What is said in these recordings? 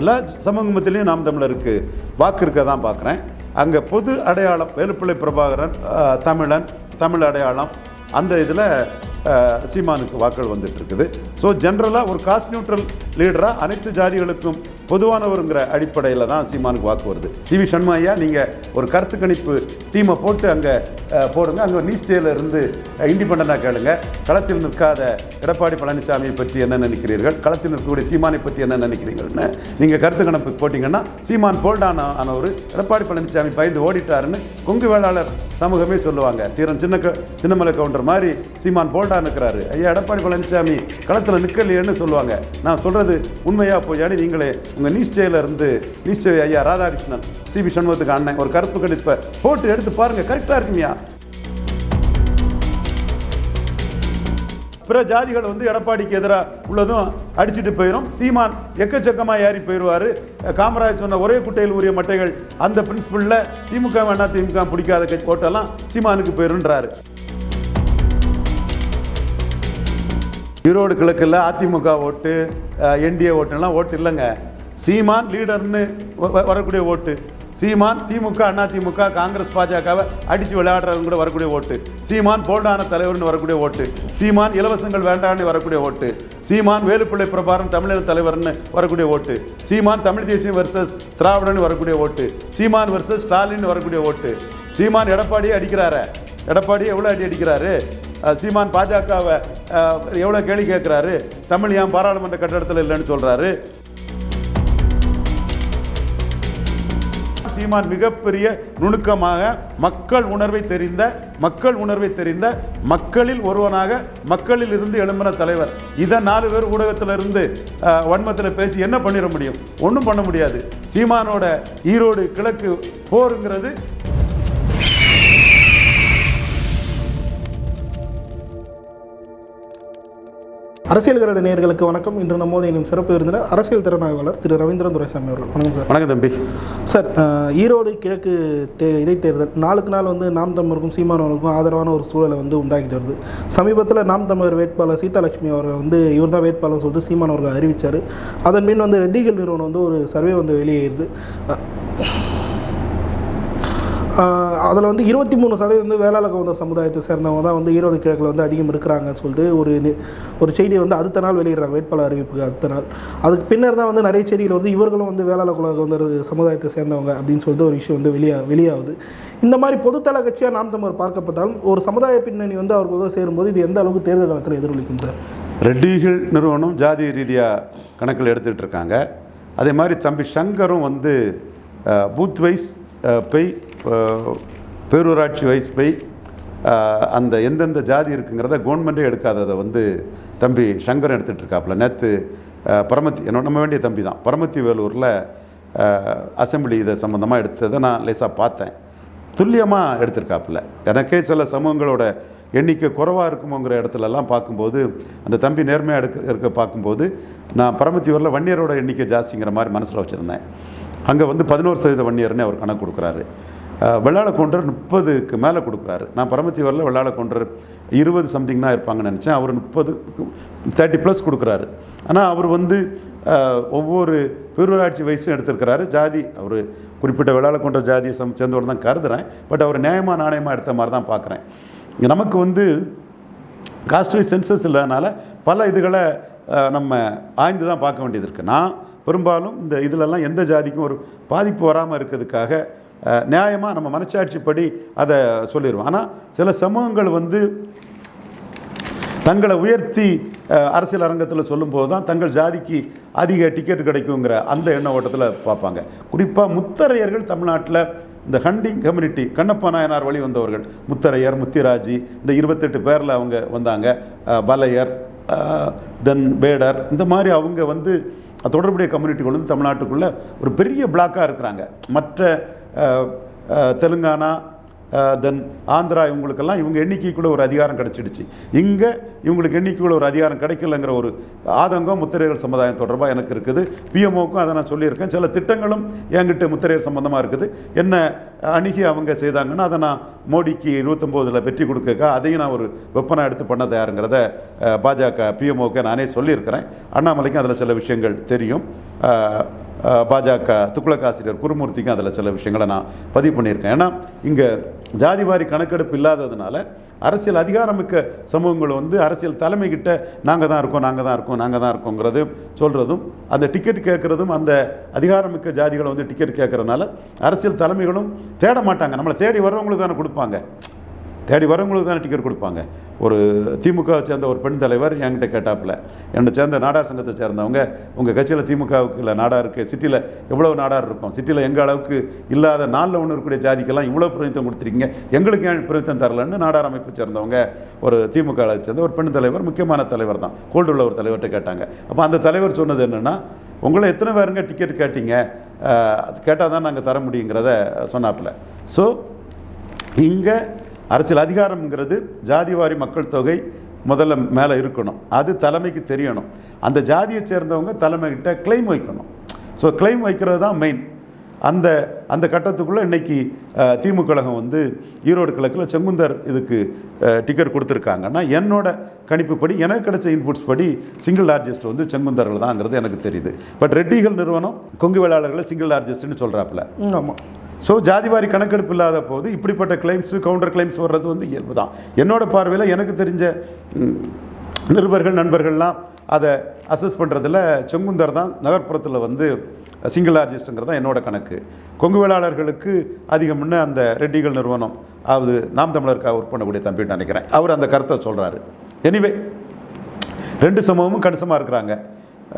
எல்லா சமூகத்திலையும் நாம் தமிழருக்கு வாக்கு இருக்க தான் பார்க்குறேன். அங்கே பொது அடையாளம் வேலுப்பிள்ளை பிரபாகரன் தமிழன் தமிழ் அடையாளம் அந்த இதில் சீமானுக்கு வாக்கள் வந்துட்டு இருக்குது ஸோ ஜென்ரலாக ஒரு காஸ்ட் நியூட்ரல் லீடராக அனைத்து ஜாதிகளுக்கும் பொதுவானவருங்கிற அடிப்படையில் தான் சீமானுக்கு வாக்கு வருது. சி வி சண்முக ஐயா நீங்கள் ஒரு கருத்து கணிப்பு டீமை போட்டு அங்கே போடுங்க. அங்கே நீஸ்டேல டேல இருந்து இண்டிபெண்டாக கேளுங்க. களத்தில் நிற்காத எடப்பாடி பழனிசாமியை பற்றி என்ன நினைக்கிறீர்கள்? களத்தில் நிற்கக்கூடிய சீமானை பற்றி என்ன நினைக்கிறீங்கள்னு நீங்கள் கருத்து கணிப்பு போட்டிங்கன்னா சீமான் போல்டான ஆனவர் எடப்பாடி பழனிசாமி பயந்து ஓடிட்டாருன்னு கொங்கு வேளாளர் சமூகமே சொல்லுவாங்க. தீரன் சின்ன சின்னமலை கவுண்டர் மாதிரி சீமான் போல்டா நிற்கிறாரு ஐயா எடப்பாடி பழனிசாமி களத்தில் நிற்கலையேன்னு சொல்லுவாங்க. நான் சொல்கிறது உண்மையாக போயாடி நீங்களே உங்கள் நியூஸ்டேலேருந்து நியூஸ்டே இருந்து ஐயா ராதாகிருஷ்ணன் சிபி சண்முகத்துக்கு அண்ணன் ஒரு கருப்பு கணிப்பை போட்டு எடுத்து பாருங்கள் கரெக்டாக இருக்குங்கய்யா பிற ஜாதிகள் வந்து எடப்பாடிக்கு எதிராக உள்ளதும் அடிச்சுட்டு போயிடும் சீமான் எக்கச்சக்கமாக ஏறி போயிடுவார். காமராஜ் சொன்ன ஒரே குட்டையில் உரிய மட்டைகள் அந்த பிரின்சிபலில் திமுக வேணா திமுக பிடிக்காத கட்சி ஓட்டெல்லாம் சீமானுக்கு போயிருன்றாரு. ஈரோடு கிழக்கில் அதிமுக ஓட்டு என்டிஏ ஓட்டுலாம் ஓட்டு இல்லைங்க. சீமான் லீடர்னு வ- வ- வரக்கூடிய ஓட்டு. சீமான் திமுக அண்ணா திமுக காங்கிரஸ் பாஜகவை அடித்து விளையாடுறவங்க கூட வரக்கூடிய ஓட்டு. சீமான் போல்டான தலைவர்னு வரக்கூடிய ஓட்டு. சீமான் இலவசங்கள் வேண்டான்னு வரக்கூடிய ஓட்டு. சீமான் வேலுப்பிள்ளை பிரபாரம் தமிழக தலைவர்னு வரக்கூடிய ஓட்டு. சீமான் தமிழ் தேசியம் வர்சஸ் திராவிடன்னு வரக்கூடிய ஓட்டு. சீமான் வர்சஸ் ஸ்டாலின் வரக்கூடிய ஓட்டு. சீமான் எடப்பாடியே அடிக்கிறாரு. எடப்பாடி எவ்வளோ அடி அடிக்கிறாரு? சீமான் பாஜகவை எவ்வளோ கேள்வி கேட்குறாரு? தமிழ் ஏன் பாராளுமன்ற கட்டடத்தில் இல்லைன்னு சொல்கிறாரு சீமான் மிகப்பெரிய நுணுக்கமாக மக்கள் உணர்வை தெரிந்த மக்கள் உணர்வை தெரிந்த மக்களில் ஒருவனாக மக்களில் இருந்து எழும்பின தலைவர். இதை நாலு பேர் ஊடகத்திலிருந்து வன்மத்தில் பேசி என்ன பண்ணிட முடியும்? ஒன்றும் பண்ண முடியாது. சீமானோட ஈரோடு கிழக்கு போருங்கிறது அரசியல் கரடு நேயர்களுக்கு வணக்கம். இன்று நம்மோது இன்னும் சிறப்பு விருந்தினர் அரசியல் திறனாய்வாளர் திரு ரவீந்திரன் துரைசாமி அவர்கள். வணக்கம் சார். வணக்கம் தம்பி. சார் ஈரோடு கிழக்கு தே இடைத்தேர்தல் நாளுக்கு நாள் வந்து நாம் தமிழருக்கும் சீமானவர்களுக்கும் ஆதரவான ஒரு சூழலை வந்து உண்டாக்கிட்டு வருது சமீபத்தில் நாம் தமிழர் வேட்பாளர் சீதாலட்சுமி அவர்கள் வந்து இவர் தான் வேட்பாளர் சொல்லிட்டு சீமான் அவர்கள் அறிவித்தார் அதன் பின் வந்து ரெட்டிகள் நிறுவனம் வந்து ஒரு சர்வே வந்து வெளியேறுது அதில் வந்து இருபத்தி மூணு சதவீதம் வந்து வேளாள கவுந்தர் சமுதாயத்தை சேர்ந்தவங்க தான் வந்து ஈரோடு கிழக்கில் வந்து அதிகம் இருக்கிறாங்கன்னு சொல்லிட்டு ஒரு ஒரு செய்தியை வந்து அடுத்த நாள் வெளியிடுறாங்க. வேட்பாளர் அறிவிப்புக்கு அடுத்த நாள். அதுக்கு பின்னர் தான் வந்து நிறைய செய்திகள் வந்து இவர்களும் வந்து வேளாள குல கவுந்தர் சமுதாயத்தை சேர்ந்தவங்க அப்படின்னு சொல்லிட்டு ஒரு விஷயம் வந்து வெளியா வெளியாகுது. இந்த மாதிரி பொதுத்தள கட்சியாக நாம் தமிழர் பார்க்கப்பட்டாலும் ஒரு சமுதாய பின்னணி வந்து அவர் உதவ சேரும்போது இது எந்த அளவுக்கு தேர்தல் காலத்தில் எதிரொலிக்கும் சார்? ரெட்டிகள் நிறுவனம் ஜாதி ரீதியாக கணக்கில் எடுத்துகிட்டு இருக்காங்க. அதே மாதிரி தம்பி சங்கரும் வந்து பூத் வைஸ் போய் பெய் பேரூராட்சி வைஸ் போய் அந்த எந்தெந்த ஜாதி இருக்குங்கிறத கவர்மெண்ட்டே எடுக்காததை வந்து தம்பி சங்கர் எடுத்துகிட்டு இருக்காப்புல நேற்று பரமத்தி என்னோட நம்ம வேண்டிய தம்பி தான். பரமத்தி வேலூரில் அசெம்பிளி இதை சம்மந்தமாக எடுத்ததை நான் லேசாக பார்த்தேன். துல்லியமாக எடுத்திருக்காப்புல. எனக்கே சில சமூகங்களோட எண்ணிக்கை குறைவாக இருக்குமோங்கிற இடத்துலலாம் பார்க்கும்போது அந்த தம்பி நேர்மையாக எடுக்க இருக்க பார்க்கும்போது நான் பரமத்தியூரில் வன்னியரோட எண்ணிக்கை ஜாஸ்திங்கிற மாதிரி மனசில் வச்சுருந்தேன். அங்கே வந்து பதினோரு சதவீத வன்னியர்னு அவர் கணக்கு கொடுக்குறாரு. அஹ், வெள்ளாள முப்பதுக்கு மேலே கொடுக்குறாரு. நான் பரமத்திவரில் வெள்ளாள கவுண்டர் இருபது சம்திங் தான் இருப்பாங்கன்னு நினச்சேன். அவர் முப்பது தேர்ட்டி ப்ளஸ் கொடுக்குறாரு. ஆனால் அவர் வந்து ஒவ்வொரு பேரூராட்சி வயசும் எடுத்திருக்கிறாரு. ஜாதி அவர் குறிப்பிட்ட வெள்ளாள ஜாதியை சம் சேர்ந்தவர் தான் கருதுகிறேன் பட் அவர் நியாயமாக நாணயமாக எடுத்த மாதிரி தான் பார்க்குறேன். நமக்கு வந்து காஸ்ட் வைஸ் சென்சஸ் இல்லாதனால பல இதுகளை நம்ம ஆய்ந்து தான் பார்க்க வேண்டியது இருக்குது நான் பெரும்பாலும் இந்த இதிலெல்லாம் எந்த ஜாதிக்கும் ஒரு பாதிப்பு வராமல் இருக்கிறதுக்காக நியாயமாக நம்ம மனச்சாட்சிப்படி அதை சொல்லிடுவோம் ஆனால் சில சமூகங்கள் வந்து தங்களை உயர்த்தி அரசியல் அரங்கத்தில் சொல்லும்போது தான் தங்கள் ஜாதிக்கு அதிக டிக்கெட் கிடைக்குங்கிற அந்த எண்ண ஓட்டத்தில் பார்ப்பாங்க. குறிப்பாக முத்தரையர்கள் தமிழ்நாட்டில் இந்த ஹண்டிங் கம்யூனிட்டி கண்ணப்ப நாயனார் வழி வந்தவர்கள். முத்தரையர் முத்திராஜி இந்த இருபத்தெட்டு பேரில் அவங்க வந்தாங்க. பலையர் தென் வேடர் இந்த மாதிரி அவங்க வந்து தொடர்புடைய கம்யூனிட்டிகள் வந்து தமிழ்நாட்டுக்குள்ளே ஒரு பெரிய பிளாக்காக இருக்கிறாங்க. மற்ற தெலுங்கானா தென் ஆந்திரா இவங்களுக்கெல்லாம் இவங்க எண்ணிக்கைக்குள்ள ஒரு அதிகாரம் கிடைச்சிடுச்சு. இங்கே இவங்களுக்கு எண்ணிக்கைக்குள்ள ஒரு அதிகாரம் கிடைக்கலங்கிற ஒரு ஆதங்கம் முத்திரையர் சமுதாயம் தொடர்பாக எனக்கு இருக்குது. பிஎம்ஓக்கும் அதை நான் சொல்லியிருக்கேன். சில திட்டங்களும் என்கிட்ட முத்திரையர் சம்மந்தமாக இருக்குது. என்ன அணுகி அவங்க செய்தாங்கன்னா அதை நான் மோடிக்கு இருபத்தொம்போதில் வெற்றி கொடுக்க அதையும் நான் ஒரு வெப்பனாக எடுத்து பண்ண தயாருங்கிறத பாஜக பிஎம்ஓக்கு நானே சொல்லியிருக்கிறேன். அண்ணாமலைக்கும் அதில் சில விஷயங்கள் தெரியும். பாஜக துக்ளக் ஆசிரியர் குருமூர்த்திக்கும் அதில் சில விஷயங்களை நான் பதிவு பண்ணியிருக்கேன். ஏன்னா இங்கே ஜாதிவாரி கணக்கெடுப்பு இல்லாததுனால அரசியல் அதிகாரமிக்க சமூகங்கள் வந்து அரசியல் தலைமை கிட்ட நாங்கள் தான் இருக்கோம் நாங்கள் தான் இருக்கோம் நாங்கள் தான் இருக்கோங்கிறது சொல்கிறதும் அந்த டிக்கெட் கேட்குறதும் அந்த அதிகாரமிக்க ஜாதிகளை வந்து டிக்கெட் கேட்குறதுனால அரசியல் தலைமைகளும் தேட மாட்டாங்க. நம்மளை தேடி வர்றவங்களுக்கு தானே கொடுப்பாங்க. தேடி வரவங்களுக்கு தானே டிக்கெட் கொடுப்பாங்க. ஒரு திமுகவை சேர்ந்த ஒரு பெண் தலைவர் என்கிட்ட கேட்டாப்புல என்னை சேர்ந்த நாடார் சங்கத்தை சேர்ந்தவங்க உங்கள் கட்சியில் திமுகவுக்கு இல்லை இருக்குது சிட்டியில் எவ்வளோ நாடார் இருக்கும் சிட்டியில் எங்கள் அளவுக்கு இல்லாத நாளில் ஒன்று இருக்கக்கூடிய ஜாதிக்கெல்லாம் இவ்வளோ பிரதித்தம் கொடுத்துருக்கீங்க எங்களுக்கு ஏன் பிரதித்தம் தரலன்னு நாடார் அமைப்பு சேர்ந்தவங்க ஒரு திமுக சேர்ந்த ஒரு பெண் தலைவர் முக்கியமான தலைவர் தான். கோல்டு உள்ள ஒரு தலைவர்கிட்ட கேட்டாங்க. அப்போ அந்த தலைவர் சொன்னது என்னென்னா உங்களை எத்தனை பேருங்க டிக்கெட் கேட்டீங்க? கேட்டால் தான் நாங்கள் தர முடியுங்கிறத சொன்னாப்புல. ஸோ இங்கே அரசியல் அதிகாரம்ங்கிறது ஜாதிவாரி மக்கள் தொகை முதல்ல மேலே இருக்கணும். அது தலைமைக்கு தெரியணும். அந்த ஜாதியை சேர்ந்தவங்க தலைமைகிட்ட கிளைம் வைக்கணும். ஸோ கிளைம் வைக்கிறது தான் மெயின் அந்த அந்த கட்டத்துக்குள்ளே இன்னைக்கு திமுக கழகம் வந்து ஈரோடு கிழக்கில் செங்குந்தர் இதுக்கு டிக்கெட் கொடுத்துருக்காங்கன்னா என்னோட கணிப்புப்படி எனக்கு கிடைச்ச இன்புட்ஸ் படி சிங்கிள் லார்ஜஸ்ட் வந்து செங்குந்தர்கள் தான்ங்கிறது எனக்கு தெரியுது. பட் ரெட்டிகள் நிறுவனம் கொங்கு வேளாளர்களை சிங்கிள் லார்ஜஸ்ட்னு சொல்கிறாப்புல ஆமாம் ஸோ ஜாதிவாரி கணக்கெடுப்பு இல்லாத போது இப்படிப்பட்ட கிளைம்ஸு கவுண்டர் கிளைம்ஸ் வர்றது வந்து இயல்பு தான் என்னோட பார்வையில் எனக்கு தெரிஞ்ச நிருபர்கள் நண்பர்கள்லாம் அதை அசஸ் பண்ணுறதுல செங்குந்தர் தான் நகர்ப்புறத்தில் வந்து சிங்கிள் ஆர்ஜிஸ்ட்டுங்கிறது தான் என்னோட கணக்கு. கொங்கு வேளாளர்களுக்கு அதிகம்னு அந்த ரெட்டிகள் நிறுவனம் அது நாம் தமிழருக்காக ஒர்க் பண்ணக்கூடிய தம்பின்னு நினைக்கிறேன். அவர் அந்த கருத்தை சொல்கிறாரு எனிவே ரெண்டு சமூகமும் கணிசமாக இருக்கிறாங்க.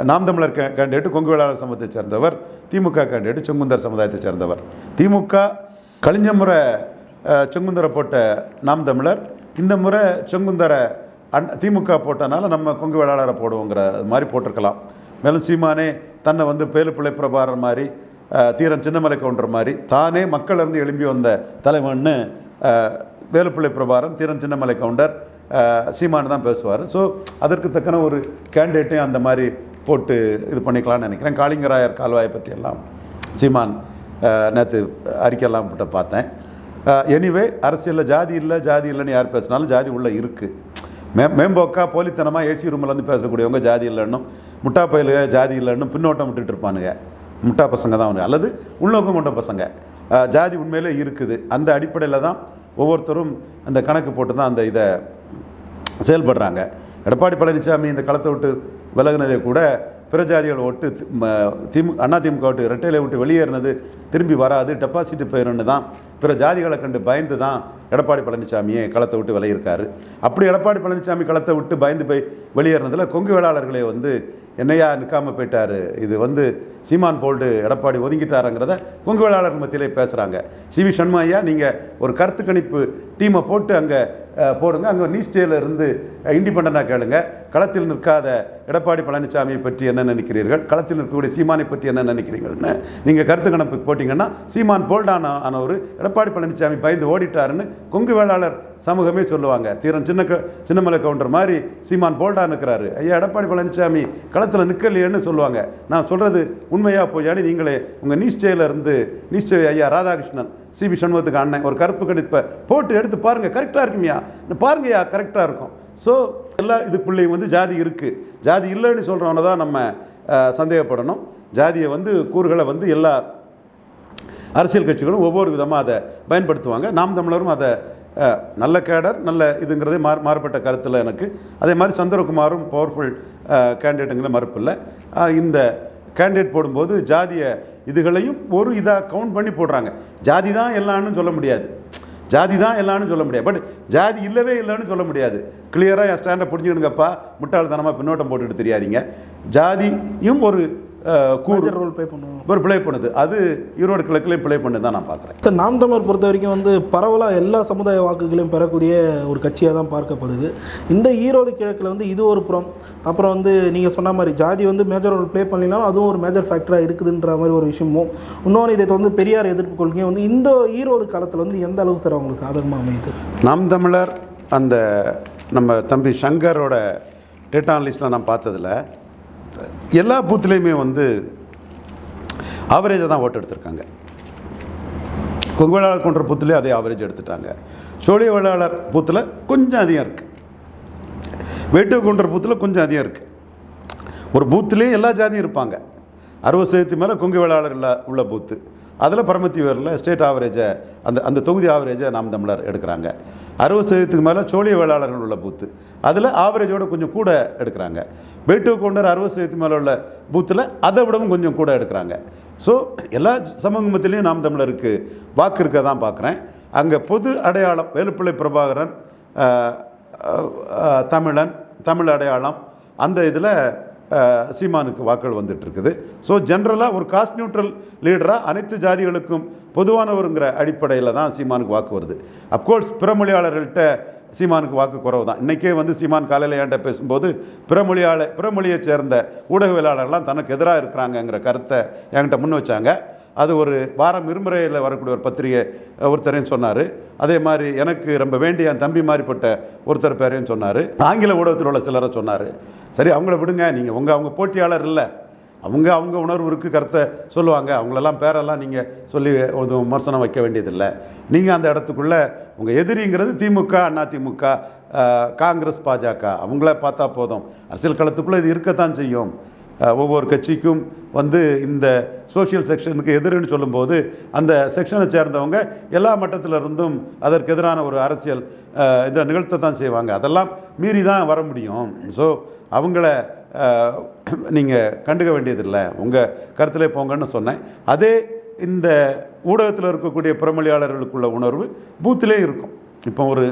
நாம் தமிழர் கே கேண்டிடேட் கொங்கு வேளாளர் சமூகத்தை சேர்ந்தவர் திமுக கேண்டிடேட் செங்குந்தர் சமுதாயத்தை சேர்ந்தவர். திமுக கழிஞ்ச முறை செங்குந்தரை போட்ட நாம் தமிழர் இந்த முறை செங்குந்தரை அன் திமுக போட்டனால நம்ம கொங்கு வேளாளரை போடுவோங்கிற மாதிரி போட்டிருக்கலாம். மேலும் சீமானே தன்னை வந்து பேலுப்பிள்ளை பிரபாரர் மாதிரி தீரன் சின்னமலை கவுண்டர் மாதிரி தானே மக்கள் இருந்து எழும்பி வந்த தலைவன்னு வேலுப்பிள்ளை பிரபாரம் தீரன் சின்னமலை கவுண்டர் சீமானு தான் பேசுவார். ஸோ அதற்கு தக்கன ஒரு கேண்டிடேட்டையும் அந்த மாதிரி போட்டு இது பண்ணிக்கலாம்னு நினைக்கிறேன். காளிங்கராயர் கால்வாயை பற்றியெல்லாம் சீமான் நேற்று அறிக்கையெல்லாம் போட்டு பார்த்தேன். எனிவே அரசியலில் ஜாதி இல்லை ஜாதி இல்லைன்னு யார் பேசினாலும் ஜாதி உள்ளே இருக்குது மே மேம்போக்கா போலித்தனமாக ஏசி ரூம்லேருந்து பேசக்கூடியவங்க ஜாதி இல்லைன்னும் முட்டா பயலுக ஜாதி இல்லைன்னு பின்னோட்டம் விட்டுட்டு இருப்பானுங்க. முட்டா பசங்க தான் அவனுங்க அல்லது உள்நோக்கம் கொண்ட பசங்க. ஜாதி உண்மையிலே இருக்குது. அந்த அடிப்படையில் தான் ஒவ்வொருத்தரும் அந்த கணக்கு போட்டு தான் அந்த இதை செயல்படுறாங்க. எடப்பாடி பழனிசாமி இந்த களத்தை விட்டு விலகுனதை கூட பிற ஜாதிகள் தி- திமு அண்ணா திமுக விட்டு இரட்டையில விட்டு வெளியேறினது திரும்பி வராது டெபாசிட் போயிடும்னு தான் பிற ஜாதிகளை கண்டு பயந்து தான் எடப்பாடி பழனிசாமியை களத்தை விட்டு விளையிருக்காரு அப்படி எடப்பாடி பழனிசாமி களத்தை விட்டு பயந்து போய் வெளியேறினதில் கொங்கு வேளாளர்களே வந்து என்னையா நிற்காமல் போயிட்டார்? இது வந்து சீமான் போல்டு எடப்பாடி ஒதுங்கிட்டாருங்கிறத கொங்கு வேளாளர் மத்தியிலே பேசுகிறாங்க சிவி வி ஐயா நீங்கள் ஒரு கருத்து கணிப்பு டீமை போட்டு அங்கே போடுங்க. அங்கே நியூஸ் டேல இருந்து இண்டிபெண்டாக கேளுங்க. களத்தில் நிற்காத எடப்பாடி பழனிசாமியை பற்றி என்ன நினைக்கிறீர்கள்? களத்தில் இருக்கக்கூடிய சீமானை பற்றி என்ன நினைக்கிறீர்கள்னு நீங்கள் கருத்து கணப்பு போட்டிங்கன்னா சீமான் போல்டான ஆனவர் எடப்பாடி பழனிசாமி பயந்து ஓடிட்டாருன்னு கொங்கு வேளாளர் சமூகமே சொல்லுவாங்க. தீரன் சின்ன க- சின்னமலை கவுண்டர் மாதிரி சீமான் போல்டா நிற்கிறாரு ஐயா எடப்பாடி பழனிசாமி களத்தில் நிற்கலையேன்னு சொல்லுவாங்க. நான் சொல்கிறது உண்மையாக பொய்யான்னு நீங்களே உங்கள் நியூஸ் சேல இருந்து ஐயா ராதாகிருஷ்ணன் சிபி சண்முகத்துக்கு அண்ணன் ஒரு கருப்பு கணிப்பை போட்டு எடுத்து பாருங்கள் கரெக்டாக இருக்குமியா. பாருங்கய்யா கரெக்டாக இருக்கும். ஸோ எல்லா இதுக்குள்ளேயும் வந்து ஜாதி இருக்குது ஜாதி இல்லைன்னு சொல்கிறவனை தான் நம்ம சந்தேகப்படணும். ஜாதியை வந்து கூறுகளை வந்து எல்லா அரசியல் கட்சிகளும் ஒவ்வொரு விதமாக அதை பயன்படுத்துவாங்க. நாம் தமிழரும் அதை நல்ல கேடர் நல்ல இதுங்கிறதே மாறு மாறுபட்ட கருத்தில் எனக்கு. அதே மாதிரி சந்திரகுமாரும் பவர்ஃபுல் கேண்டிடேட்டுங்கிற மறுப்பு இல்லை இந்த கேண்டிடேட் போடும்போது ஜாதிய இதுகளையும் ஒரு இதாக கவுண்ட் பண்ணி போடுறாங்க. ஜாதி தான் எல்லாம்னு சொல்ல முடியாது. ஜாதி தான் எல்லாம்னு சொல்ல முடியாது. பட் ஜாதி இல்லவே இல்லைன்னு சொல்ல முடியாது. கிளியராக என் ஸ்டாண்டை புரிஞ்சுக்கணுங்கப்பா. முட்டாள்தனமாக பின்னோட்டம் போட்டுட்டு தெரியாதீங்க. ஜாதியும் ஒரு கூறு. ரோல் ப்ளே பண்ணுவோம் ஒரு ப்ளே பண்ணுது. அது ஈரோடு கிழக்குலையும் ப்ளே பண்ணி தான் நான் பார்க்குறேன். சார் நாம் தமிழர் பொறுத்த வரைக்கும் வந்து பரவலாக எல்லா சமுதாய வாக்குகளையும் பெறக்கூடிய ஒரு கட்சியாக தான் பார்க்கப்படுது. இந்த ஈரோடு கிழக்கில் வந்து இது ஒரு புறம். அப்புறம் வந்து நீங்கள் சொன்ன மாதிரி ஜாதி வந்து மேஜர் ரோல் ப்ளே பண்ணினாலும் அதுவும் ஒரு மேஜர் ஃபேக்டராக இருக்குதுன்ற மாதிரி ஒரு விஷயமும். இன்னொன்று இதை வந்து பெரியார் எதிர்ப்பு கொள்கையும் வந்து இந்த ஈரோடு காலத்தில் வந்து எந்த அளவுக்கு சார் அவங்களுக்கு சாதகமாக அமையுது? நாம் தமிழர் அந்த நம்ம தம்பி சங்கரோட டேட்டா லிஸ்ட்டில் நான் பார்த்ததில் எல்லா பூத்துலேயுமே வந்து ஆவரேஜாக தான் ஓட்டு எடுத்திருக்காங்க. கொங்கு வேளாளர் கொன்ற பூத்துலேயே அதே ஆவரேஜ் எடுத்துட்டாங்க. சோழிய வேளாளர் பூத்தில் கொஞ்சம் அதிகம் இருக்குது வேட்டு கொன்ற பூத்தில் கொஞ்சம் அதிகம் இருக்குது ஒரு பூத்துலேயும் எல்லா ஜாதியும் இருப்பாங்க. அறுபது சதவீதத்துக்கு மேலே கொங்கு வேளாளர் உள்ள பூத்து. அதில் பரமத்திவரில் ஸ்டேட் ஆவரேஜை அந்த அந்த தொகுதி ஆவரேஜை நாம் தமிழர் எடுக்கிறாங்க. அறுபது சதவீதத்துக்கு மேலே சோழிய வேளாளர்கள் உள்ள பூத்து அதில் ஆவரேஜோட கொஞ்சம் கூட எடுக்கிறாங்க. வேட்டு கொண்டர் அறுபது சதவீதத்துக்கு மேலே உள்ள பூத்தில் அதை விடவும் கொஞ்சம் கூட எடுக்கிறாங்க. ஸோ எல்லா சமூகத்திலையும் நாம் தமிழருக்கு வாக்கு இருக்க தான் பார்க்குறேன் அங்கே பொது அடையாளம் வேலுப்பிள்ளை பிரபாகரன் தமிழன் தமிழ் அடையாளம் அந்த இதில் சீமானுக்கு வாக்கள் வந்துட்டு இருக்குது ஸோ ஜென்ரலாக ஒரு காஸ்ட் நியூட்ரல் லீடராக அனைத்து ஜாதிகளுக்கும் பொதுவானவருங்கிற அடிப்படையில் தான் சீமானுக்கு வாக்கு வருது. அப்கோர்ஸ் பிற மொழியாளர்கள்ட்ட சீமானுக்கு வாக்கு குறவு தான் இன்றைக்கே வந்து சீமான் காலையில் என்கிட்ட பேசும்போது பிறமொழியாளர் பிறமொழியை சேர்ந்த ஊடகவியலாளர்லாம் தனக்கு எதிராக இருக்கிறாங்கங்கிற கருத்தை என்கிட்ட முன் வச்சாங்க. அது ஒரு வாரம் இருமுறையில் வரக்கூடிய ஒரு பத்திரிகை ஒருத்தரையும் சொன்னார். அதே மாதிரி எனக்கு ரொம்ப வேண்டிய என் தம்பி மாதிரிப்பட்ட ஒருத்தர் பேரையும் சொன்னார். ஆங்கில ஊடகத்தில் உள்ள சிலரை சொன்னார். சரி அவங்கள விடுங்க. நீங்கள் உங்கள் அவங்க போட்டியாளர் இல்லை. அவங்க அவங்க உணர்வு இருக்குது கருத்தை சொல்லுவாங்க. அவங்களெல்லாம் பேரெல்லாம் நீங்கள் சொல்லி ஒரு விமர்சனம் வைக்க வேண்டியதில்லை. நீங்கள் அந்த இடத்துக்குள்ளே உங்கள் எதிரிங்கிறது திமுக அண்ணா திமுக காங்கிரஸ் பாஜக. அவங்கள பார்த்தா போதும். அரசியல் களத்துக்குள்ளே இது இருக்கத்தான் செய்யும். ஒவ்வொரு கட்சிக்கும் வந்து இந்த சோஷியல் செக்ஷனுக்கு எதிர்னு சொல்லும்போது அந்த செக்ஷனை சேர்ந்தவங்க எல்லா மட்டத்தில் இருந்தும் அதற்கு எதிரான ஒரு அரசியல் இதை நிகழ்த்த தான் செய்வாங்க. அதெல்லாம் மீறி தான் வர முடியும். ஸோ அவங்கள நீங்கள் கண்டுக்க வேண்டியதில்லை. உங்கள் கருத்தில் போங்கன்னு சொன்னேன். அதே இந்த ஊடகத்தில் இருக்கக்கூடிய புறமொழியாளர்களுக்குள்ள உணர்வு பூத்திலே இருக்கும். இப்போ ஒரு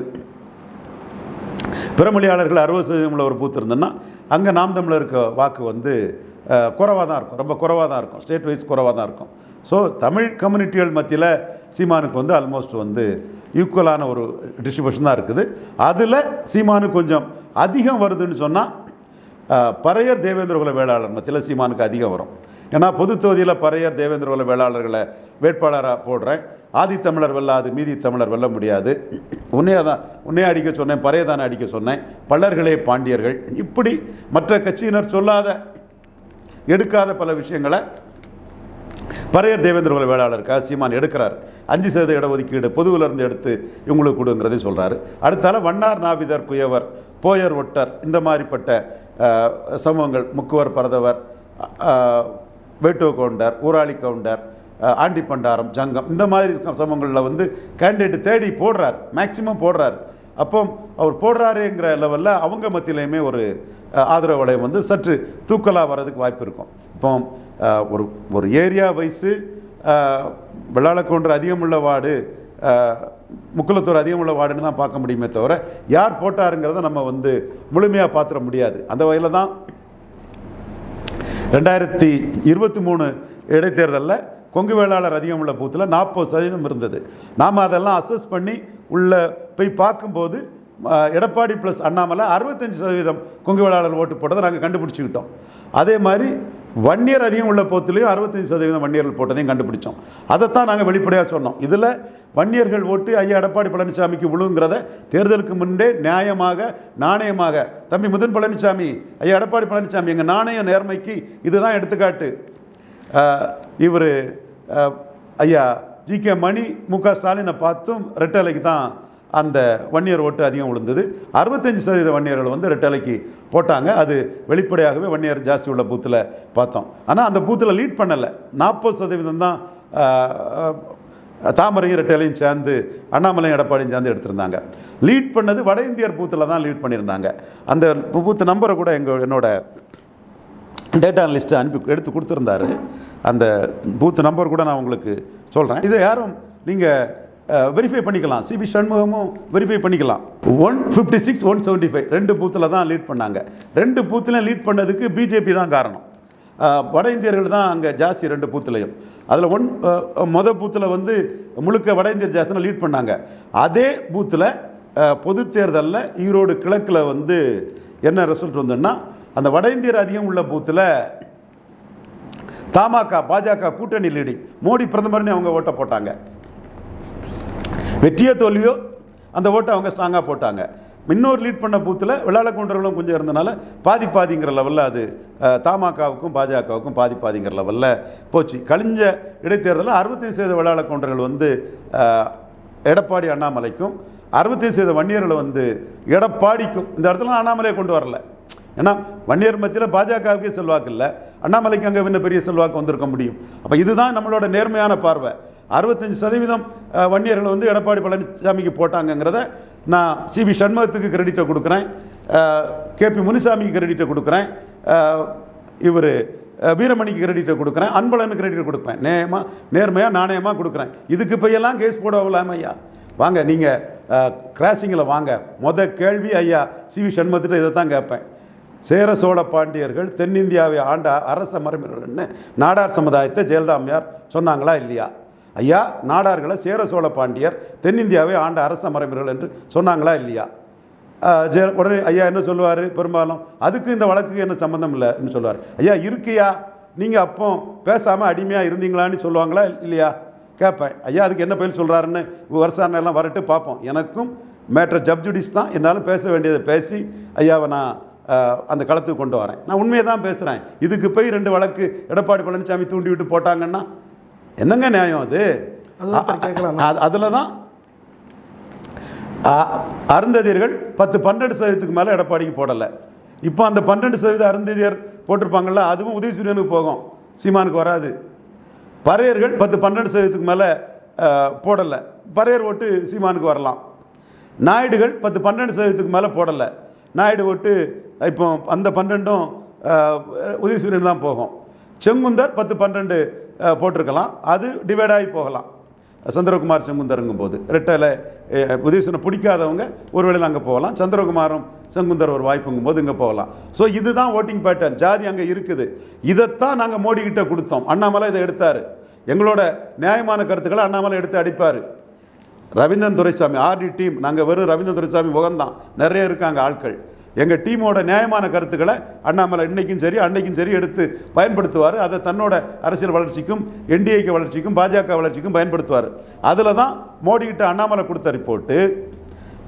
பிறமொழியாளர்கள் அறுபது சதவீதம் ஒரு பூத் இருந்ததுன்னா அங்கே நாம் தமிழருக்கு வாக்கு வந்து குறைவாக தான் இருக்கும். ரொம்ப குறைவாக தான் இருக்கும். ஸ்டேட் வைஸ் குறைவாக தான் இருக்கும். ஸோ தமிழ் கம்யூனிட்டிகள் மத்தியில் சீமானுக்கு வந்து ஆல்மோஸ்ட் வந்து ஈக்குவலான ஒரு டிஸ்ட்ரிபியூஷன் தான் இருக்குது. அதில் சீமானுக்கு கொஞ்சம் அதிகம் வருதுன்னு சொன்னால் பறையர் தேவேந்திரகுல வேளாளர் மத்தியில் சீமானுக்கு அதிகம் வரும். ஏன்னா பொது தொகுதியில் பறையர் தேவேந்திரகுல வேளாளர்களை வேட்பாளராக போடுறேன். ஆதித்தமிழர் வெல்லாது மீதி தமிழர் வெல்ல முடியாது. உன்னையே தான் உன்னையே அடிக்க சொன்னேன் பறையதானே அடிக்க சொன்னேன். பல்லர்களே பாண்டியர்கள். இப்படி மற்ற கட்சியினர் சொல்லாத எடுக்காத பல விஷயங்களை பறையர் தேவேந்திரகுல வேளாளருக்காக சீமான் எடுக்கிறார். அஞ்சு சதவீத இடஒதுக்கீடு பொதுவில் இருந்து எடுத்து இவங்களுக்கு கொடுங்கிறதையும் சொல்கிறாரு அடுத்தால வண்ணார் நாவிதர் குயவர் போயர் ஒட்டர் இந்த மாதிரிப்பட்ட சமூகங்கள் முக்குவர் பரதவர் வேட்டுவ கவுண்டர் ஊராளி கவுண்டர் ஆண்டிப்பண்டாரம் ஆண்டி பண்டாரம் ஜங்கம் இந்த மாதிரி சமூகங்களில் வந்து கேண்டிடேட் தேடி போடுறார் மேக்சிமம் போடுறார். அப்போ அவர் போடுறாருங்கிற லெவலில் அவங்க மத்தியிலையுமே ஒரு ஆதரவு வளையம் வந்து சற்று தூக்கலாக வர்றதுக்கு வாய்ப்பு இருக்கும். இப்போ ஒரு ஒரு ஏரியா வைஸு வெள்ளாளக்கொன்று அதிகமுள்ள வார்டு முக்குலத்தூர் அதிகமுள்ள வார்டுன்னு தான் பார்க்க முடியுமே தவிர யார் போட்டாருங்கிறத நம்ம வந்து முழுமையாக பார்த்துட முடியாது. அந்த வகையில் தான் ரெண்டாயிரத்தி இருபத்தி மூணு இடைத்தேர்தலில் கொங்கு வேளாளர் அதிகம் உள்ள பூத்தில் நாற்பது சதவீதம் இருந்தது. நாம் அதெல்லாம் அசஸ் பண்ணி உள்ள போய் பார்க்கும்போது எடப்பாடி ப்ளஸ் அண்ணாமலை அறுபத்தஞ்சு சதவீதம் கொங்கு வேளாளர் ஓட்டு போட்டதை நாங்கள் கண்டுபிடிச்சிக்கிட்டோம். அதே மாதிரி வன்னியர் அதிகம் உள்ள போத்துலேயும் அறுபத்தஞ்சு சதவீதம் வன்னியர்கள் போட்டதையும் கண்டுபிடிச்சோம். அதைத்தான் நாங்கள் வெளிப்படையாக சொன்னோம். இதில் வன்னியர்கள் ஓட்டு ஐயா எடப்பாடி பழனிசாமிக்கு விழுங்கிறத தேர்தலுக்கு முன்பே நியாயமாக நாணயமாக தம்பி முதன் பழனிசாமி ஐயா எடப்பாடி பழனிசாமி எங்கள் நாணய நேர்மைக்கு இதுதான் எடுத்துக்காட்டு. இவர் ஐயா ஜி கே மணி மு க ஸ்டாலினை பார்த்தும் ரெட்டலைக்கு தான் அந்த வன்னியர் ஓட்டு அதிகம் விழுந்தது. அறுபத்தஞ்சு சதவீத வன்னியர்கள் வந்து ரெட்டலைக்கு போட்டாங்க. அது வெளிப்படையாகவே வன்னியர் ஜாஸ்தி உள்ள பூத்தில் பார்த்தோம். ஆனால் அந்த பூத்தில் லீட் பண்ணலை. நாற்பது சதவீதம் தான் தாமரையும் ரெட்டலையும் சேர்ந்து அண்ணாமலையும் எடப்பாடியும் சேர்ந்து எடுத்திருந்தாங்க. லீட் பண்ணது வட இந்தியர் பூத்தில் தான் லீட் பண்ணியிருந்தாங்க. அந்த பூத்து நம்பரை கூட எங்கள் என்னோட டேட்டா லிஸ்ட்டை அனுப்பி எடுத்து கொடுத்துருந்தாரு. அந்த பூத்து நம்பர் கூட நான் உங்களுக்கு சொல்கிறேன் இதை யாரும் நீங்கள் வெரிஃபை பண்ணிக்கலாம். சிபி சண்முகமும் வெரிஃபை பண்ணிக்கலாம். One fifty six one seventy five ரெண்டு பூத்தில் தான் லீட் பண்ணாங்க. ரெண்டு பூத்துலையும் லீட் பண்ணதுக்கு பிஜேபி தான் காரணம். வட இந்தியர்கள் தான் அங்கே ஜாஸ்தி ரெண்டு பூத்துலையும் அதில் ஒன் மொதல் மொத பூத்தில் வந்து முழுக்க வட இந்தியர் ஜாஸ்தினா லீட் பண்ணாங்க. அதே பூத்தில் பொது தேர்தலில் ஈரோடு கிழக்கில் வந்து என்ன ரிசல்ட் வந்தோன்னா அந்த வட இந்தியர் அதிகம் உள்ள பூத்தில் தமாக பாஜக கூட்டணி லீடிங் மோடி பிரதமர்னு அவங்க ஓட்ட போட்டாங்க. வெற்றியோ தோல்வியோ அந்த ஓட்டை அவங்க ஸ்ட்ராங்காக போட்டாங்க. இன்னொரு லீட் பண்ண பூத்தில் விளாட கொண்டவர்களும் கொஞ்சம் இருந்தனால பாதி பாதிங்கிற லெவலில் அது அஹ், தமாகாவுக்கும் பாஜகவுக்கும் பாதி பாதிங்கிற லெவலில் போச்சு. கழிஞ்ச இடைத்தேர்தலில் அறுபத்தைந்து சதவீத விளாட கொண்டவர்கள் வந்து எடப்பாடி அண்ணாமலைக்கும் அறுபத்தைந்து சதவீத வன்னியர்களை வந்து எடப்பாடிக்கும் இந்த இடத்துல அண்ணாமலையை கொண்டு வரல. ஏன்னா வன்னியர் மத்தியில் பாஜகவுக்கே செல்வாக்கு இல்லை. அண்ணாமலைக்கு அங்கே இன்னும் பெரிய செல்வாக்கு வந்திருக்க முடியும். அப்போ இதுதான் நம்மளோட நேர்மையான பார்வை. அறுபத்தஞ்சு சதவீதம் அஹ், வன்னியர்கள் வந்து எடப்பாடி பழனிசாமிக்கு போட்டாங்கங்கிறத நான் சிவி சண்முகத்துக்கு கிரெடிட்டை கொடுக்குறேன். கேபி முனிசாமிக்கு கிரெடிட்டை கொடுக்குறேன். இவர் வீரமணிக்கு கிரெடிட்டை கொடுக்குறேன். அன்பழனுக்கு கிரெடிட் கொடுப்பேன். நேயமாக நேர்மையாக நாணயமாக கொடுக்குறேன். இதுக்கு இப்போயெல்லாம் கேஸ் போடலாம ஐயா வாங்க நீங்கள் கிராசிங்கில் வாங்க. மொத கேள்வி ஐயா சிவி சண்முகத்திட்ட இதை தான் கேட்பேன். சேர சோழ பாண்டியர்கள் தென்னிந்தியாவை ஆண்ட அரச மரபினர்கள்னு நாடார் சமுதாயத்தை ஜெயலலிதா அம்மையார் சொன்னாங்களா இல்லையா? ஐயா நாடார்களை சேர சோழ பாண்டியர் தென்னிந்தியாவை ஆண்ட அரச மரபினர்கள் என்று சொன்னாங்களா இல்லையா? ஆஹ் ஜெய உடனே ஐயா என்ன சொல்லுவார் பெரும்பாலும்? அதுக்கு இந்த வழக்குக்கு என்ன சம்மந்தம் இல்லைன்னு சொல்லுவார். ஐயா இருக்கியா? நீங்கள் அப்போ பேசாமல் அடிமையாக இருந்தீங்களான்னு சொல்லுவாங்களா இல்லையா? கேட்பேன் ஐயா அதுக்கு என்ன பதில் சொல்கிறாருன்னு வருஷம் எல்லாம் வரட்டு பார்ப்போம். எனக்கும் மேட்டர் ஜப்ஜுடிஸ் தான். என்னாலும் பேச வேண்டியதை பேசி ஐயாவை நான் அந்த களத்துக்கு கொண்டு வரேன். நான் உண்மையை தான் பேசுகிறேன் இதுக்கு போய் ரெண்டு வழக்கு எடப்பாடி பழனிசாமி தூண்டி விட்டு போட்டாங்கன்னா என்னங்க நியாயம் அது? அதில் தான் அருந்ததியர்கள் பத்து பன்னெண்டு சதவீதத்துக்கு மேலே எடப்பாடிக்கு போடலை. இப்போ அந்த பன்னெண்டு சதவீத அருந்ததியர் போட்டிருப்பாங்கள்ல அதுவும் உதயசூரியனுக்கு போகும். சீமானுக்கு வராது. பறையர்கள் பத்து பன்னெண்டு சதவீதத்துக்கு மேலே போடலை. பறையர் ஓட்டு சீமானுக்கு வரலாம். நாயுடுகள் பத்து பன்னெண்டு சதவீதத்துக்கு மேலே போடலை. நாயுடு ஓட்டு இப்போ அந்த பன்னெண்டும் உதயசூரியன் தான் போகும். செங்குந்தர் பத்து பன்னெண்டு போட்டிருக்கலாம். அது டிவைடாகி போகலாம். சந்திரகுமார் செங்குந்தருங்கும் போது. ரெட்டலை உதயசூரன் பிடிக்காதவங்க ஒருவேளை அங்கே போகலாம். சந்திரகுமாரும் செங்குந்தர் ஒரு வாய்ப்புங்கும் போது இங்கே போகலாம். ஸோ இதுதான் ஓட்டிங் பேட்டர்ன் ஜாதி அங்கே இருக்குது. இதைத்தான் நாங்கள் மோடிக்கிட்ட கொடுத்தோம். அண்ணாமலை இதை எடுத்தார். எங்களோட நியாயமான கருத்துக்களை அண்ணாமலை எடுத்து அடிப்பார். ரவீந்திரன் துரைசாமி ஆர்டி டீம் நாங்கள் வெறும் ரவீந்திரன் துரைசாமி முகம்தான். நிறைய இருக்காங்க ஆட்கள். எங்கள் டீமோட நியாயமான கருத்துக்களை அண்ணாமலை இன்னைக்கும் சரி அன்னைக்கும் சரி எடுத்து பயன்படுத்துவார். அதை தன்னோட அரசியல் வளர்ச்சிக்கும் என்டிஏக்கு வளர்ச்சிக்கும் பாஜக வளர்ச்சிக்கும் பயன்படுத்துவார். அதில் தான் மோடி கிட்ட அண்ணாமலை கொடுத்த ரிப்போர்ட்டு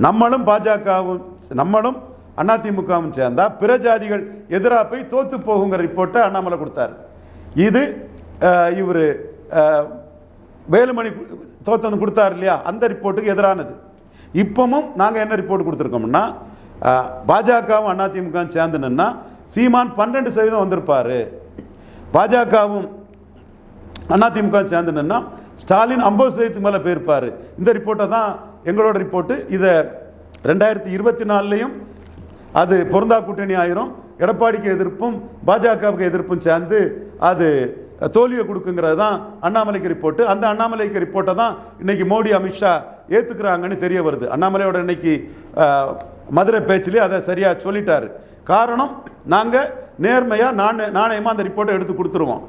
நம்மளும் பாஜகவும் நம்மளும் அதிமுகவும் சேர்ந்தால் பிற ஜாதிகள் எதிராக போய் தோற்று போகுங்கிற ரிப்போர்ட்டை அண்ணாமலை கொடுத்தாரு. இது இவர் வேலுமணி தோத்தந்து கொடுத்தார் இல்லையா? அந்த ரிப்போர்ட்டுக்கு எதிரானது. இப்பவும் நாங்கள் என்ன ரிப்போர்ட் கொடுத்துருக்கோம்னா பாஜகவும் அதிமுகவும் சேர்ந்து சீமான் பன்னெண்டு சதவீதம் வந்திருப்பார். பாஜகவும் அதிமுக சேர்ந்து ஸ்டாலின் ஐம்பது சதவீதத்துக்கு மேலே போயிருப்பார். இந்த ரிப்போர்ட்டை தான் எங்களோட ரிப்போர்ட்டு. இதை ரெண்டாயிரத்தி இருபத்தி நாலுலேயும் அது பொருந்தா கூட்டணி ஆயிரும். எடப்பாடிக்கு எதிர்ப்பும் பாஜகவுக்கு எதிர்ப்பும் சேர்ந்து அது தோல்வியை கொடுக்குங்கிறது தான் அண்ணாமலைக்கு ரிப்போர்ட்டு. அந்த அண்ணாமலைக்கு ரிப்போர்ட்டை தான் இன்றைக்கி மோடி அமித்ஷா ஏற்றுக்கிறாங்கன்னு தெரிய வருது. அண்ணாமலையோட இன்னைக்கு மதுரை பேச்சிலே அதை சரியாக சொல்லிட்டார். காரணம் நாங்கள் நேர்மையாக நாணய நாணயமாக அந்த ரிப்போர்ட்டை எடுத்து கொடுத்துருவோம்.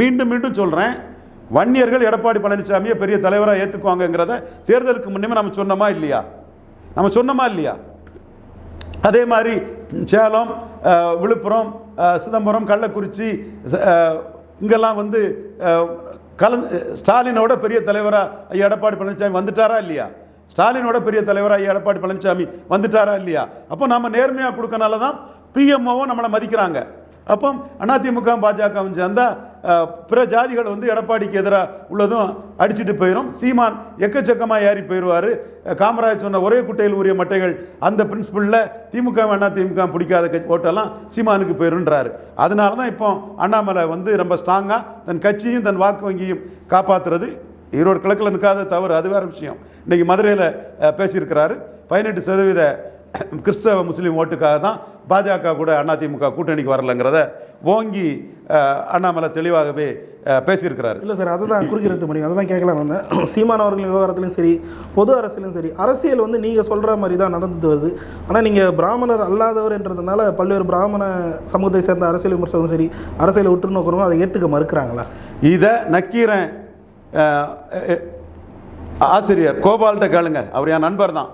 மீண்டும் மீண்டும் சொல்கிறேன் வன்னியர்கள் எடப்பாடி பழனிசாமியை பெரிய தலைவராக ஏற்றுக்குவாங்கங்கிறத தேர்தலுக்கு முன்னே நம்ம சொன்னோமா இல்லையா? நம்ம சொன்னோமா இல்லையா? அதே மாதிரி சேலம் விழுப்புரம் சிதம்பரம் கள்ளக்குறிச்சி இங்கெல்லாம் வந்து கலந்து ஸ்டாலினோட பெரிய தலைவராக எடப்பாடி பழனிசாமி வந்துட்டாரா இல்லையா? ஸ்டாலினோட பெரிய தலைவராக ஐயா எடப்பாடி பழனிசாமி வந்துட்டாரா இல்லையா? அப்போ நம்ம நேர்மையாக கொடுக்கனால தான் பிஎம்ஓவும் நம்மளை மதிக்கிறாங்க. அப்போ அதிமுக பாஜகவும் சேர்ந்தால் பிற ஜாதிகள் வந்து எடப்பாடிக்கு எதிராக உள்ளதும் அடிச்சுட்டு போயிடும் சீமான் எக்கச்சக்கமாக ஏறி போயிடுவார் காமராஜ் சொன்ன ஒரே குட்டையில் உரிய மட்டைகள் அந்த பிரின்சிபலில் திமுக வேணா திமுக பிடிக்காத ஓட்டெல்லாம் சீமானுக்கு போயிருன்றாரு. அதனால தான் இப்போ அண்ணாமலை வந்து ரொம்ப ஸ்ட்ராங்காக தன் கட்சியும் தன் வாக்கு வங்கியும் காப்பாற்றுறது ஈரோடு கிழக்கில் நிற்காத தவறு அது வேறு விஷயம். இன்றைக்கி மதுரையில் பேசியிருக்கிறாரு. பதினெட்டு சதவீத கிறிஸ்தவ முஸ்லீம் ஓட்டுக்காக தான் பாஜக கூட அதிமுக கூட்டணிக்கு வரலங்கிறத ஓங்கி அண்ணாமலை தெளிவாகவே பேசியிருக்கிறாரு. இல்லை சார் அதை தான் குறுக்கிறது முடியும் அதை தான் கேட்கலாம் வந்தேன் சீமான் அவர்களின் விவகாரத்திலும் சரி பொது அரசியலும் சரி அரசியல் வந்து நீங்கள் சொல்கிற மாதிரி தான் நடந்துட்டு வருது. ஆனால் நீங்கள் பிராமணர் அல்லாதவர்ன்றதுனால பல்வேறு பிராமண சமூகத்தை சேர்ந்த அரசியல் விமர்சகரும் சரி அரசியலை உற்று நோக்கிறவங்க அதை ஏற்றுக்க மறுக்கிறாங்களா? இதை நக்கீரன் ஆசிரியர் கோபால்கிட்ட கேளுங்க. அவர் என் நண்பர் தான்.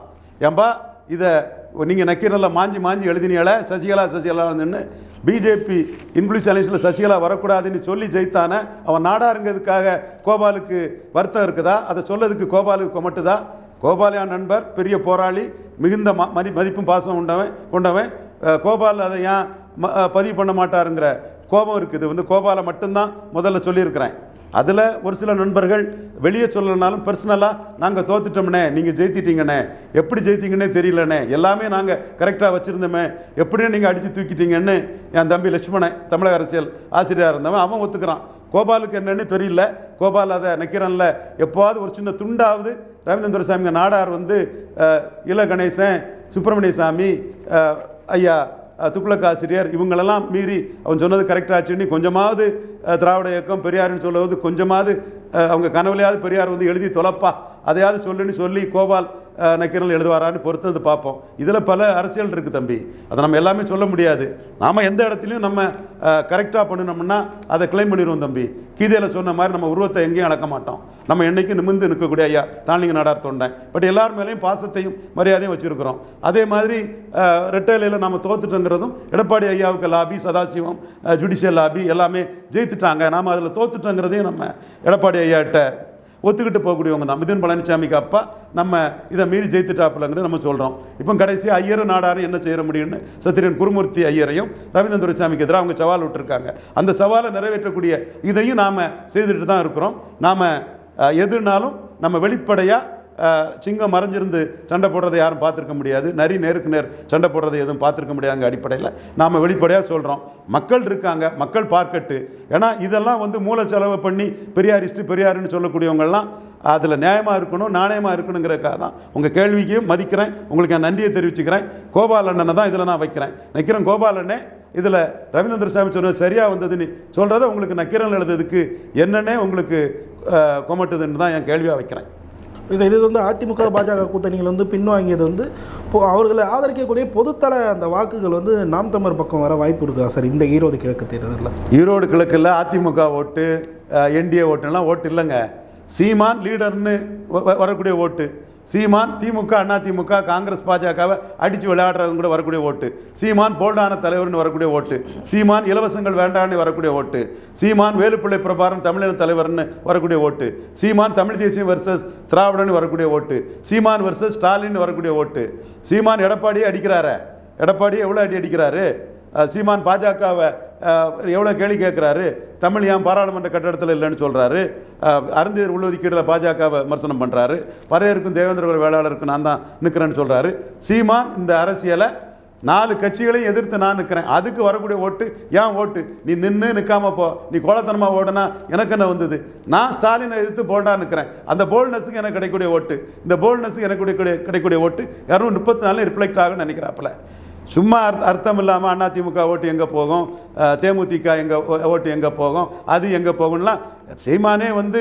ஏன்பா இதை நீங்கள் நக்கீரில் மாஞ்சி மாஞ்சி எழுதினியால சசிகலா சசிகலா நின்று பிஜேபி இன்க்ளூஸ் அலைன்ஸில் சசிகலா வரக்கூடாதுன்னு சொல்லி ஜெயித்தானே அவன் நாடாருங்கிறதுக்காக கோபாலுக்கு வருத்தம் இருக்குதா? அதை சொல்லதுக்கு கோபாலுக்கு கொமட்டுதா? கோபாலியா நண்பர் பெரிய போராளி மிகுந்த ம மதி மதிப்பும் பாசம் உண்டவன் கொண்டவன். கோபால் அதை ஏன் ம- பதிவு பண்ண மாட்டாருங்கிற கோபம் இருக்குது. வந்து கோபாலை மட்டும்தான் முதல்ல சொல்லியிருக்கிறேன். அதில் ஒரு சில நண்பர்கள் வெளியே சொல்லலைனாலும் பர்சனலாக நாங்கள் தோத்துட்டோம்னே நீங்கள் ஜெயித்திட்டீங்கண்ணே. எப்படி ஜெயித்தீங்கன்னே தெரியலண்ணே. எல்லாமே நாங்கள் கரெக்டாக வச்சுருந்தோமே. எப்படியும் நீங்கள் அடித்து தூக்கிட்டீங்கன்னு என் தம்பி லட்சுமணன் தமிழக அரசியல் ஆசிரியராக இருந்தவன் அவன் ஒத்துக்கிறான். கோபாலுக்கு என்னன்னு தெரியல. கோபால் அதை நிற்கிறான்ல எப்போவாது ஒரு சின்ன துண்டாவது ரவீந்திர சாமிங்க நாடார் வந்து இள இல கணேசன் சுப்பிரமணிய சாமி ஐயா துக்ளக் ஆசிரியர் இவங்களெல்லாம் மீறி அவன் சொன்னது கரெக்டாச்சுன்னு கொஞ்சமாவது திராவிட இயக்கம் பெரியாருன்னு சொல்லுவது கொஞ்சமாவது அவங்க கனவுலையாவது பெரியார் வந்து எழுதி தொலைப்பா. அதையாவது சொல்லுன்னு சொல்லி கோபால் நக்கீரல் எழுதுவாரான்னு பொறுத்து வந்து பார்ப்போம். இதில் பல அரசியல் இருக்குது தம்பி. அதை நம்ம எல்லாமே சொல்ல முடியாது. நாம் எந்த இடத்துலையும் நம்ம கரெக்டாக பண்ணினோம்னா அதை கிளைம் பண்ணிடுவோம் தம்பி. கீதையில் சொன்ன மாதிரி நம்ம உருவத்தை எங்கேயும் அளக்க மாட்டோம். நம்ம என்னைக்கும் நிமிர்ந்து நிற்கக்கூடிய ஐயா தானிங்க நாடார் தொண்டேன். பட் எல்லார் மேலேயும் பாசத்தையும் மரியாதையும் வச்சுருக்கிறோம். அதே மாதிரி ரெட்டையிலையில் நம்ம தோத்துட்டோங்கிறதும் எடப்பாடி ஐயாவுக்கு லாபி சதாசிவம் ஜுடிஷியல் லாபி எல்லாமே ஜெயித்துட்டாங்க. நாம் அதில் தோத்துட்டோங்கிறதையும் நம்ம எடப்பாடி ஐயாட்ட ஒத்துக்கிட்டு போகக்கூடியவங்க தான். மிதுன் பழனிசாமிக்கு அப்பா நம்ம இதை மீறி ஜெயித்துட்டாப்புலங்கிறது நம்ம சொல்கிறோம் இப்போ கடைசி ஐயரும் நாடாரும் என்ன செய்ய முடியும்னு சத்திரியன் குருமூர்த்தி ஐயரையும் ரவீந்திர துரைசாமிக்கு எதிராக அவங்க சவால் விட்டுருக்காங்க. அந்த சவாலை நிறைவேற்றக்கூடிய இதையும் நாம் செய்துட்டு தான் இருக்கிறோம். நாம் எதுனாலும் நம்ம வெளிப்படையாக சிங்கம் மறைஞ்சிருந்து சண்டை போடுறதை யாரும் பார்த்துருக்க முடியாது. நரி நேருக்கு நேர் சண்டை போடுறதை எதுவும் பார்த்துருக்க முடியாதுங்க அடிப்படையில் நாம் வெளிப்படையாக சொல்கிறோம் மக்கள் இருக்காங்க மக்கள் பார்க்கட்டு. ஏன்னா இதெல்லாம் வந்து மூல செலவு பண்ணி பெரியாரிஸ்ட்டு பெரியாருன்னு சொல்லக்கூடியவங்கள்லாம் அதில் நியாயமாக இருக்கணும் நாணயமாக இருக்கணுங்கிறக்காக தான். உங்கள் கேள்விக்கு மதிக்கிறேன். உங்களுக்கு என் நன்றியை தெரிவிச்சுக்கிறேன். கோபால் அண்ணனை தான் இதில் நான் வைக்கிறேன். நிற்கிறேன் கோபால் அண்ணே இதில் ரவீந்திர சாமி சொன்னது சரியாக வந்ததுன்னு சொல்கிறத உங்களுக்கு நக்கீரன் எழுதுறதுக்கு என்னன்னே உங்களுக்கு கொமட்டுதுன்னு தான் என் கேள்வியாக வைக்கிறேன். இது வந்து அதிமுக பாஜக கூட்டணிகள் வந்து பின்வாங்கியது வந்து இப்போ அவர்களை ஆதரிக்கக்கூடிய பொதுத்தள அந்த வாக்குகள் வந்து நாம் தமிழர் பக்கம் வர வாய்ப்பு இருக்கா சார்? இந்த ஈரோடு கிழக்கு தேர்தலில். ஈரோடு கிழக்கில் அதிமுக ஓட்டு என்டிஏ ஓட்டுலாம் ஓட்டு இல்லைங்க. சீமான் லீடர்னு வ- வ- வரக்கூடிய ஓட்டு. சீமான் திமுக அண்ணா திமுக காங்கிரஸ் பாஜகவை அடித்து விளையாடுறவங்க கூட வரக்கூடிய ஓட்டு. சீமான் போல்டான தலைவர்னு வரக்கூடிய ஓட்டு. சீமான் இலவசங்கள் வேண்டான்னு வரக்கூடிய ஓட்டு. சீமான் வேலுப்பிள்ளை பிரபாரம் தமிழக தலைவர்னு வரக்கூடிய ஓட்டு. சீமான் தமிழ் தேசியம் வர்சஸ் திராவிடன்னு வரக்கூடிய ஓட்டு. சீமான் வர்சஸ் ஸ்டாலின் வரக்கூடிய ஓட்டு. சீமான் எடப்பாடியே அடிக்கிறாரே. எடப்பாடி எவ்வளோ அடி அடிக்கிறாரு? சீமான் பாஜகவை எவ்வளோ கேள்வி கேட்குறாரு? தமிழ் ஏன் பாராளுமன்ற கட்டடத்தில் இல்லைன்னு சொல்கிறாரு அருந்தியர் உள்ளொதுக்கீடில் பாஜகவை விமர்சனம் பண்ணுறாரு பறையருக்கும் தேவேந்திரகுல வேளாளருக்கும் நான் தான் நிற்கிறேன்னு சொல்கிறாரு சீமான் இந்த அரசியலை நாலு கட்சிகளையும் எதிர்த்து நான் நிற்கிறேன் அதுக்கு வரக்கூடிய ஓட்டு ஏன் ஓட்டு? நீ நின்று நிற்காம போ. நீ கோலத்தனமாக ஓடுனா எனக்கு என்ன வந்தது? நான் ஸ்டாலினை எதிர்த்து போல்டாக நிற்கிறேன் அந்த போல்ட்னஸுக்கு எனக்கு கிடைக்கக்கூடிய ஓட்டு. இந்த போல்ட்னஸுக்கு எனக்கு கிடைக்கக்கூடிய கிடைக்கக்கூடிய ஓட்டு இரநூறு முப்பத்தி நாலு ரிஃப்ளெக்ட் ஆகும்னு நினைக்கிறாப்புல. சும்மா அர்த் அர்த்தம் இல்லாமல் அதிமுக ஓட்டு எங்கே போகும்? தேமுதிக எங்கே ஓட்டு எங்கே போகும்? அது எங்கே போகும்லாம் சீமானே வந்து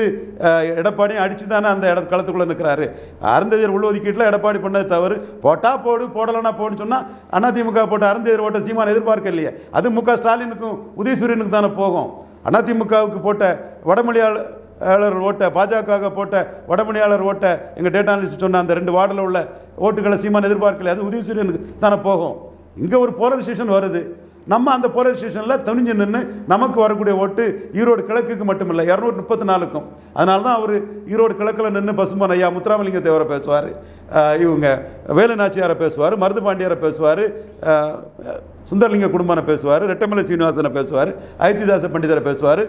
எடப்பாடியும் அடித்து தானே அந்த இட களத்துக்குள்ளே நிற்கிறாரு அருந்ததியர் உள்ஒதுக்கீட்டில் எடப்பாடி பண்ணது தவறு. போட்டால் போடு போடலைன்னா போடுன்னு சொன்னால் அதிமுக போட்ட அருந்ததியர் ஓட்டை சீமான் எதிர்பார்க்க இல்லையே அது மு க ஸ்டாலினுக்கும் உதயசூரியனுக்கு தானே போகும். அதிமுகவுக்கு போட்ட வடமொழியாளர் ஆளர் ஓட்ட பாஜக போட்ட வடமணியாளர் ஓட்ட எங்கள் டேட்டா அனலிஸ்ட் சொன்ன அந்த ரெண்டு வார்டில் உள்ள ஓட்டுகளை சீமான் எதிர்பார்க்கல அது உதயசூரியனுக்கு தானே போகும். இங்கே ஒரு போலரைசேஷன் வருது. நம்ம அந்த போலரைசேஷனில் துணிஞ்சு நின்று நமக்கு வரக்கூடிய ஓட்டு ஈரோடு கிழக்குக்கு மட்டுமில்லை இரநூத்தி முப்பத்தி நாலுக்கும். அதனால தான் அவர் ஈரோடு கிழக்கில் நின்று பசும்பன் ஐயா முத்துராமலிங்க தேவரை பேசுவார். இவங்க வேலுநாச்சியாரை பேசுவார் மருது பாண்டியாரை பேசுவார் சுந்தரலிங்க குடும்பனை பேசுவார் ரெட்டமலை சீனிவாசனை பேசுவார் ஐத்திதாச பண்டிதரை பேசுவார்.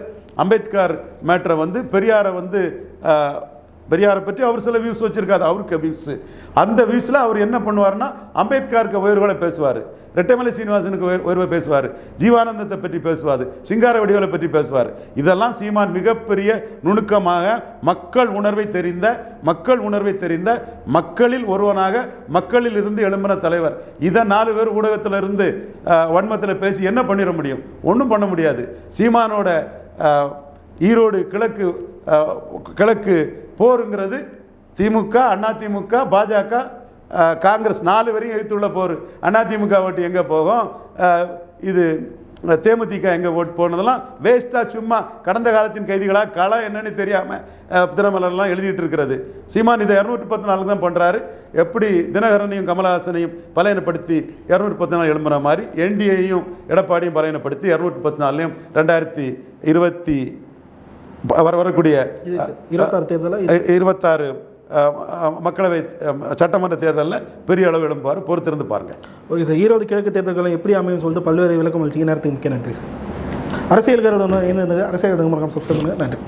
அம்பேத்கர் மேட்டரை வந்து பெரியாரை வந்து பெரியாரை பற்றி அவர் சில வியூஸ் வச்சிருக்காரு அவருக்கு வியூஸு அந்த வியூஸில் அவர் என்ன பண்ணுவார்னா அம்பேத்கருக்கு உயர்வுகளை பேசுவார். ரெட்டைமலை சீனிவாசனுக்கு உயர்வை பேசுவார். ஜீவானந்தத்தை பற்றி பேசுவார். சிங்கார வடிவலை பற்றி பேசுவார். இதெல்லாம் சீமான் மிகப்பெரிய நுணுக்கமாக மக்கள் உணர்வை தெரிந்த மக்கள் உணர்வை தெரிந்த மக்களில் ஒருவனாக மக்களில் இருந்து எழும்பின தலைவர். இதை நாலு பேர் ஊடகத்தில் இருந்து வன்மத்தில் பேசி என்ன பண்ணிட முடியும்? ஒன்றும் பண்ண முடியாது. சீமானோட ஈரோடு கிழக்கு கிழக்கு போருங்கிறது திமுக அதிமுக பாஜக காங்கிரஸ் நாலு வரையும் எழுத்துள்ள போர். அதிமுக ஓட்டு எங்கே போகும்? இது தேமுதிக எங்கே ஓட்டு போனதெல்லாம் வேஸ்ட்டாக சும்மா கடந்த காலத்தின் கைதிகளாக களம் என்னன்னு தெரியாமல் தினமலர்லாம் எழுதிட்டு இருக்கிறது. சீமான் இதை இரநூற்றி பத்து நாலு தான் பண்ணுறாரு எப்படி தினகரனையும் கமலஹாசனையும் பலையனப்படுத்தி இரநூற்றி பத்து நாள் எழும்புற மாதிரி என்டிஏயும் எடப்பாடியும் பலையனப்படுத்தி இரநூற்றி பத்து நாள்லையும் ரெண்டாயிரத்தி இருபத்தி வர வரக்கூடிய இருபத்தாறு தேர்தலில் இருபத்தாறு மக்களவை சட்டமன்ற தேர்தலில் பெரிய அளவு எழும்புவார் பொறுத்திருந்து பாருங்கள் ஓகே சார் ஈரோடு கிழக்கு தேர்தல்கள் எப்படி அமையும் சொல்லிட்டு பல்வேறு விளக்கம் அளிச்சிங்க. நேரத்துக்கு முக்கிய நன்றி சார். அரசியல் கருது ஒன்று அரசியல் கருது மறக்காம சப்ஸ்கிரைப் பண்ணுங்கள் நன்றி.